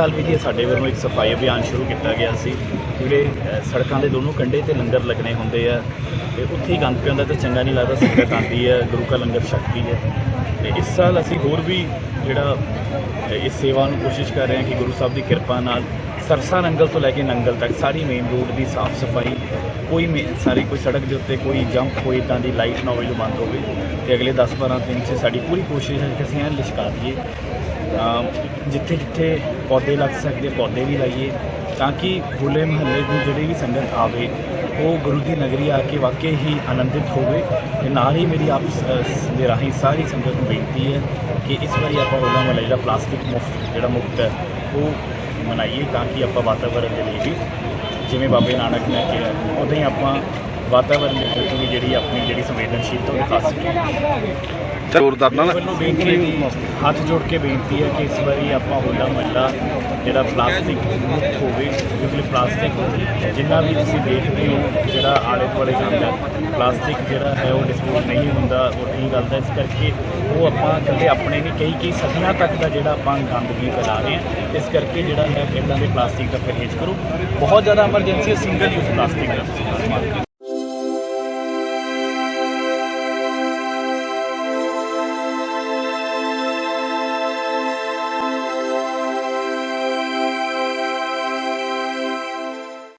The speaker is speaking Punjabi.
ਸਾਲ ਵੀ ਜੀ ਸਾਡੇ ਵੱਲੋਂ ਇੱਕ ਸਫ਼ਾਈ ਅਭਿਆਨ ਸ਼ੁਰੂ ਕੀਤਾ ਗਿਆ ਸੀ। ਜਿਹੜੇ ਸੜਕਾਂ ਦੇ ਦੋਨੋਂ ਕੰਢੇ ਤੇ ਲੰਗਰ ਲੱਗਣੇ ਹੁੰਦੇ ਆ, ਤੇ ਉੱਥੇ ਹੀ ਗੰਦ ਪਿਆਉਂਦਾ ਤਾਂ ਚੰਗਾ ਨਹੀਂ ਲੱਗਦਾ, ਸੰਗਤ ਆਉਂਦੀ ਹੈ, ਗੁਰੂ ਕਾ ਲੰਗਰ ਛਕਦੀ ਹੈ। ਤੇ ਇਸ ਸਾਲ ਅਸੀਂ ਹੋਰ ਵੀ ਜਿਹੜਾ ਇਸ ਸੇਵਾ ਨੂੰ ਕੋਸ਼ਿਸ਼ ਕਰ ਰਹੇ ਹਾਂ ਕਿ ਗੁਰੂ ਸਾਹਿਬ ਦੀ ਕਿਰਪਾ ਨਾਲ ਸਰਸਾ ਨੰਗਲ ਤੋਂ ਲੈ ਕੇ ਨੰਗਲ ਤੱਕ ਸਾਰੀ ਮੇਨ ਰੋਡ ਦੀ ਸਾਫ਼ ਸਫ਼ਾਈ, ਕੋਈ ਮੇ- ਸਾਰੀ ਕੋਈ ਸੜਕ ਦੇ ਉੱਤੇ ਕੋਈ ਜੰਪ ਕੋਈ ਇਦਾਂ ਦੀ ਲਾਈਟ ਨਾ ਹੋਵੇ ਜੋ ਬੰਦ ਹੋਵੇ। ਤੇ ਅਗਲੇ 10-12 ਦਿਨ 'ਚ ਸਾਡੀ ਪੂਰੀ ਕੋਸ਼ਿਸ਼ ਹੈ ਕਿ ਅਸੀਂ ਇਹ ਲਿਸ਼ਕਾ ਦਈਏ। ਜਿੱਥੇ ਜਿੱਥੇ ਪੌਦੇ ਲੱਗ ਸਕਦੇ, ਪੌਦੇ ਵੀ ਲਾਈਏ ਤਾਂ ਕਿ ਹੋਲੇ ਮਹੱਲੇ ਦੀ ਜਿਹੜੀ ਵੀ ਸੰਗਤ ਆਵੇ, ਉਹ ਗੁਰੂ ਦੀ ਨਗਰੀ ਆ ਕੇ ਵਾਕਈ ਹੀ ਆਨੰਦਿਤ ਹੋਵੇ ਤੇ ਨਾਲ ਹੀ ਮੇਰੀ ਆਪ ਦੇ ਰਾਹੀਂ ਸਾਰੀ ਸੰਗਤ ਨੂੰ ਬੇਨਤੀ ਹੈ ਕਿ ਇਸ ਵਾਰੀ ਆਪਾਂ ਹੋਲਾ ਮਹੱਲਾ ਜਿਹੜਾ ਪਲਾਸਟਿਕ ਮੁਕਤ ਜਿਹੜਾ ਮੁਕਤ ਹੈ, ਉਹ ਮਨਾਈਏ ਤਾਂ ਕਿ ਆਪਾਂ ਵਾਤਾਵਰਣ ਦੇ ਲਈ ਵੀ, ਜਿਵੇਂ ਬਾਬੇ ਨਾਨਕ ਨੇ ਕਿਹਾ ਉਦਾਂ ਹੀ ਆਪਾਂ ਵਾਤਾਵਰਣ ਦੇ ਪ੍ਰਤੀ ਵੀ ਜਿਹੜੀ ਆਪਣੀ ਜਿਹੜੀ ਸੰਵੇਦਨਸ਼ੀਲਤਾ ਉਹ ਦਿਖਾ ਸਕੀਏ। ਜ਼ੋਰਦਾਰ ਨਾਲ। ਵੱਲੋਂ ਬੇਨਤੀ ਹੈ ਕਿ ਹੱਥ ਜੋੜ ਕੇ ਬੇਨਤੀ ਹੈ ਕਿ ਇਸ ਵਾਰੀ ਆਪਾਂ ਹੋਲਾ ਮਹੱਲਾ ਜਿਹੜਾ ਪਲਾਸਟਿਕ ਮੁਕਤ ਹੋਵੇ, ਕਿਉਂਕਿ ਪਲਾਸਟਿਕ ਜਿੰਨਾ ਵੀ ਤੁਸੀਂ ਦੇਖਦੇ ਹੋ, ਜਿਹੜਾ ਆਲੇ ਦੁਆਲੇ ਜਾਂਦਾ ਪਲਾਸਟਿਕ ਜਿਹੜਾ ਹੈ ਉਹ ਡਿਸਪੋਜ਼ ਨਹੀਂ ਹੁੰਦਾ, ਉਹ ਨਹੀਂ ਗਲਦਾ ਇਸ ਕਰਕੇ ਉਹ ਆਪਾਂ ਇਕੱਲੇ ਆਪਣੇ ਨਹੀਂ, ਕਈ ਕਈ ਸਦੀਆਂ ਤੱਕ ਦਾ ਜਿਹੜਾ ਆਪਾਂ ਗੰਦਗੀ ਫੈਲਾ ਰਹੇ ਹਾਂ। ਇਸ ਕਰਕੇ ਜਿਹੜਾ ਹੈ ਇਦਾਂ ਦੇ ਪਲਾਸਟਿਕ ਦਾ ਪਰਹੇਜ਼ ਕਰੋ। ਬਹੁਤ ਜ਼ਿਆਦਾ ਐਮਰਜੈਂਸੀ ਹੈ ਸਿੰਗਲ ਯੂਜ਼ ਪਲਾਸਟਿਕ ਦਾ। ਇਸਤੇਮਾਲ